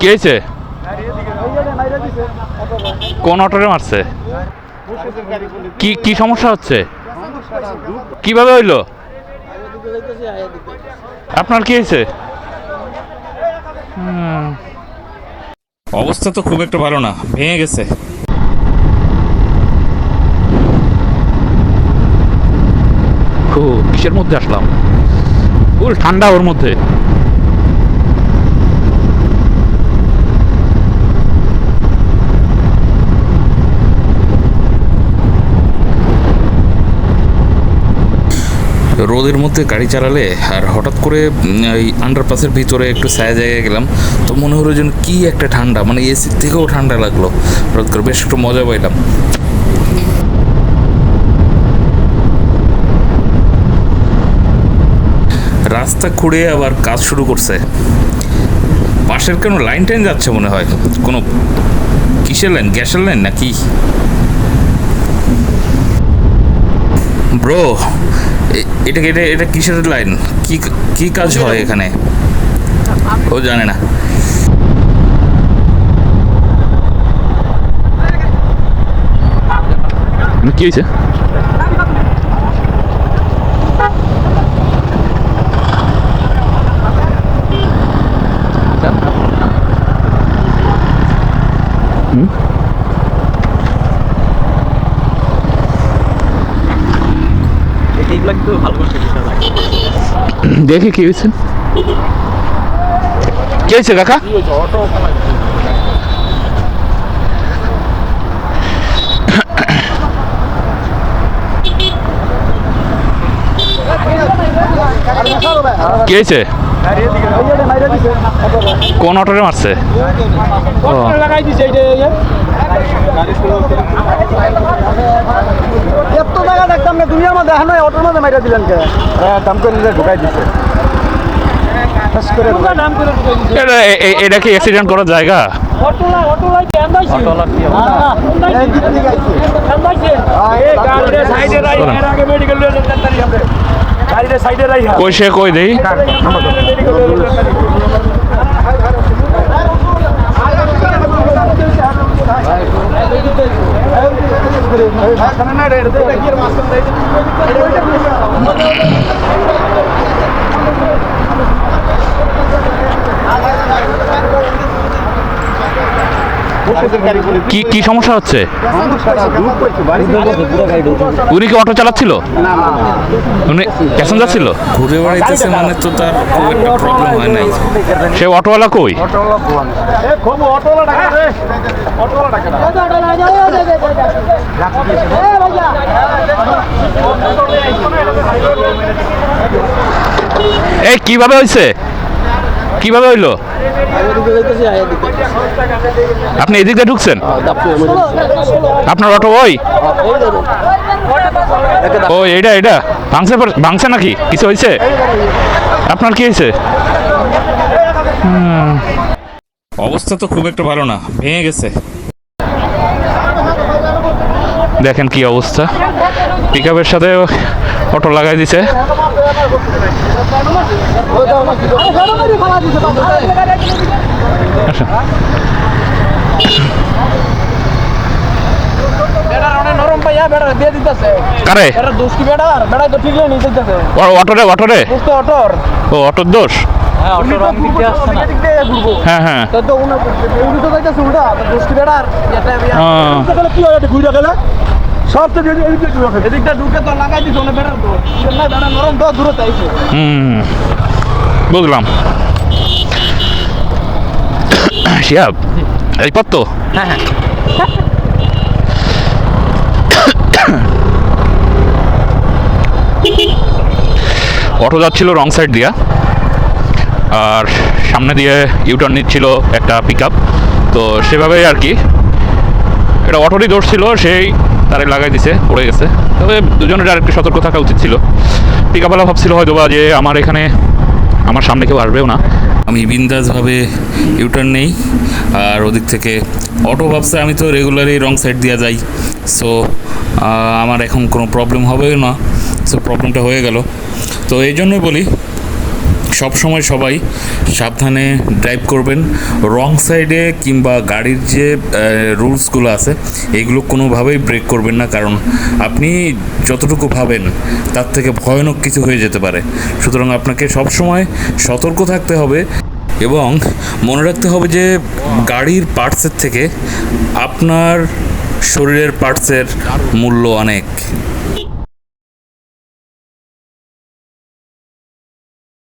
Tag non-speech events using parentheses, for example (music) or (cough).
কি হয়েছে? কোন অটোরে মারছে? কি কি সমস্যা হচ্ছে? কীভাবে হইল? আপনার কি হয়েছে? অবস্থা তো খুব একটা ভালো না ভেঙে গেছে। ও কিসের মধ্যে আসলাম? ফুল ঠান্ডা ওর মধ্যে। রোদের মধ্যে গাড়ি চালালে আর হঠাৎ করে এই আন্ডারপাসের ভিতরে একটু ছায়া জায়গায় গেলাম, তো মনে হলো যেন কি একটা ঠান্ডা মানে এসির থেকেও ঠান্ডা লাগল। হঠাৎ করে বেশ একটু মজা পাইলাম। রাস্তা খুঁড়ে আবার কাজ শুরু করছে। পাশের কোনো লাইন টাইন যাচ্ছে মনে হয়? কোনো কিসের লাইন, গ্যাসের লাইন নাকি? ব্রো এটা এটা এটা কিসের লাইন কি কি কাজ হয় এখানে? ও জানে না। কি হয়েছে? (coughs) দেখি কি হয়েছে। কি হয়েছে কাকা? (coughs) কে কোন অটোরে মারছে। এত টাকা দেখতাম না দুনিয়ার মধ্যে এখন অটোর মধ্যে মাইরা দিলেন কে? দাম করে নিজে ঢুকাই দিছে। শেষ করে তোমরা নাম করে ঢুকাই দিছে। এটা কি অ্যাক্সিডেন্ট করার জায়গা? অটোলা কেন দাইছে অটোলা কি এই দিক থেকে আইছে। কেন দাইছে এই গাড়ির সাইডে রাই এর আগে মেডিকেল লয়ে যেতে পারি আমরা গাড়ির সাইডে রাই কই সে কই দেই মেডিকেল লয়ে যেতে পারি কি কি সমস্যা হচ্ছে? উনি কি অটো চালাচ্ছিল? উনি প্যাসেঞ্জার ছিল? ঘুরে বেড়াইতেছে মানে তো তার খুব একটা প্রবলেম হয় নাই। সে অটোওয়ালা কই? এ এই, কীভাবে হয়েছে কীভাবে হইল? আপনি এদিক ঢুকছেন? আপনার অটো ওই? ও এটা এটা ভাঙছে ভাঙছে নাকি? কিছু হয়েছে আপনার কি হয়েছে অবস্থা তো খুব একটা ভালো না, ভেঙে গেছে। দেখেন কি অবস্থা। পিক আপের সাথে অটো লাগাই দিছে। দোষ তো ঠিক নিয়ে দিতেছে ও- অটোরে অটোরে দোষ তো অটোর। দোষ? হ্যাঁ অটোর রং দিতে আসছে না। এদিক দিয়ে ঘুরবো। হ্যাঁ হ্যাঁ। তো তো উনি উনি তো যাইতেছে উল্টা, দোষ কি বেড়ার? হয় এটা ঘুরে গেলে? সব তো। এদিকটা ঢুকে লাগাই বেড়ার তো বেড়া নরম তো হুম বুঝলাম। শিয়াব এই তো হ্যাঁ হ্যাঁ। অটো যাচ্ছিল রং সাইড দিয়া। আর সামনে দিয়ে ইউটার্ন নিচ্ছিল একটা পিক আপ তো সেভাবেই আর কি। এটা অটোরই দোষ ছিল সেই তারে লাগাই দিছে, পড়ে গেছে। তবে দুজনের আর একটু সতর্ক থাকা উচিত ছিল। আপওয়ালা ভাবছিল হয়তো বা যে আমার এখানে আমার সামনে কেউ আসবেও না। আমি বিন্দাসভাবে ইউটার্ন নেই, আর ওদিক থেকে অটো ভাবছে, আমি তো রেগুলারই রং সাইড দিয়ে যাই। সো আমার এখন কোনো প্রবলেম হবেও না। সো প্রবলেমটা হয়ে গেল। তো এই জন্যই বলি সব সময় সবাই সাবধানে ড্রাইভ করবেন। রং সাইডে কিংবা গাড়ির যে রুলসগুলো আছে, এগুলো কোনোভাবেই ব্রেক করবেন না। কারণ আপনি যতটুকু ভাবেন, তার থেকে ভয়ানক কিছু হয়ে যেতে পারে। সুতরাং আপনাকে সব সময় সতর্ক থাকতে হবে এবং মনে রাখতে হবে যে, গাড়ির পার্টসের থেকে আপনার শরীরের পার্টসের মূল্য অনেক।